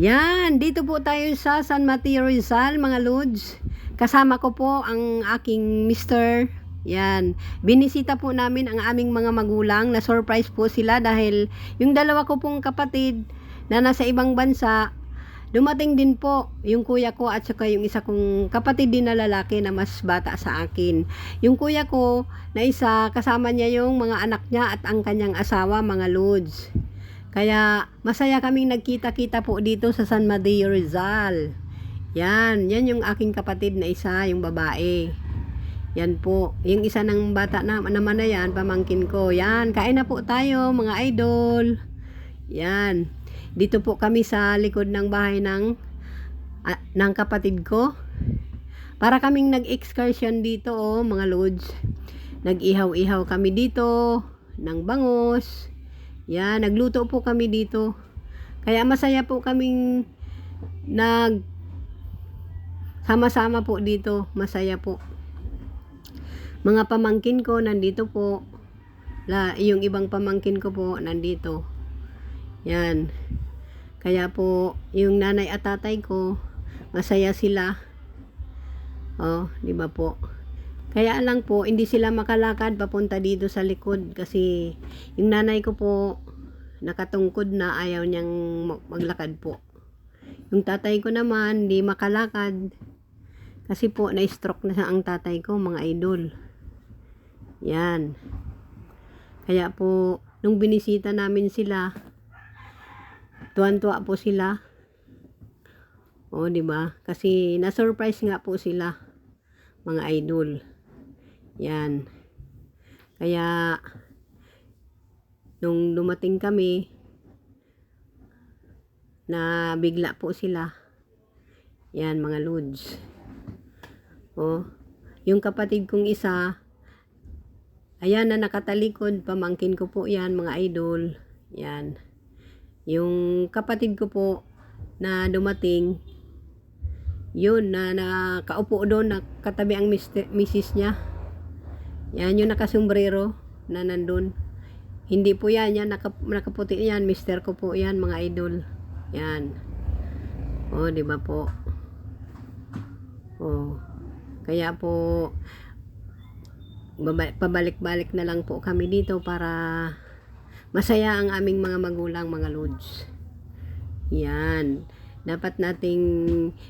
Yan, dito po tayo sa San Mateo Rizal, mga Lods. Kasama ko po ang aking mister. Yan, binisita po namin ang aming mga magulang. Na-surprise po sila dahil yung dalawa ko pong kapatid na nasa ibang bansa, dumating din po yung kuya ko at saka yung isa kong kapatid din na lalaki na mas bata sa akin. Yung kuya ko na isa, kasama niya yung mga anak niya at ang kanyang asawa, mga Lods. Kaya masaya kaming nagkita-kita po dito sa San Mateo Rizal. Yan, yan yung aking kapatid na isa, yung babae. Yan po. Yung isa ng bata na, naman na yan, pamangkin ko. Yan, kain na po tayo mga idol. Yan. Dito po kami sa likod ng bahay ng, ah, ng kapatid ko. Para kaming nag-excursion dito, oh, mga lods. Nag-ihaw-ihaw kami dito ng bangos. Yan, nagluto po kami dito. Kaya masaya po kaming nag sama-sama po dito. Masaya po. Mga pamangkin ko nandito po. La, yung ibang pamangkin ko po nandito. Yan. Kaya po, yung nanay at tatay ko, masaya sila. Oh, di ba po? Kaya lang po, hindi sila makalakad papunta dito sa likod kasi yung nanay ko po nakatungkod na ayaw niyang mag- maglakad po. Yung tatay ko naman, hindi makalakad kasi po na-stroke na ang tatay ko, mga idol. Yan. Kaya po, nung binisita namin sila, tuwan-tuwa po sila. O, di ba? Kasi na-surprise nga po sila, mga idol. Yan. Kaya, nung dumating kami, na bigla po sila. Yan, mga lods. O, yung kapatid kong isa, ayan na nakatalikod, pamangkin ko po yan, mga idol. Yan. Yung kapatid ko po, na dumating, yun, na nakaupo doon, nakatabi ang mister, misis niya. Yan, yung nakasombrero na nandun. Hindi po yan, yan, naka, nakaputi yan, mister ko po yan, mga idol. Yan. O, di ba po? O, kaya po, pabalik-balik na lang po kami dito para masaya ang aming mga magulang, mga lods. Yan. Dapat nating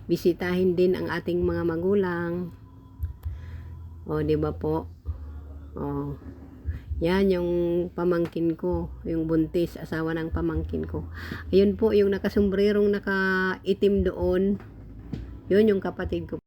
bisitahin din ang ating mga magulang. O, di ba po? O. Yan yung pamangkin ko, yung buntis, asawa ng pamangkin ko. Ayun po, yung nakasombrerong nakaitim doon. Yun yung kapatid ko.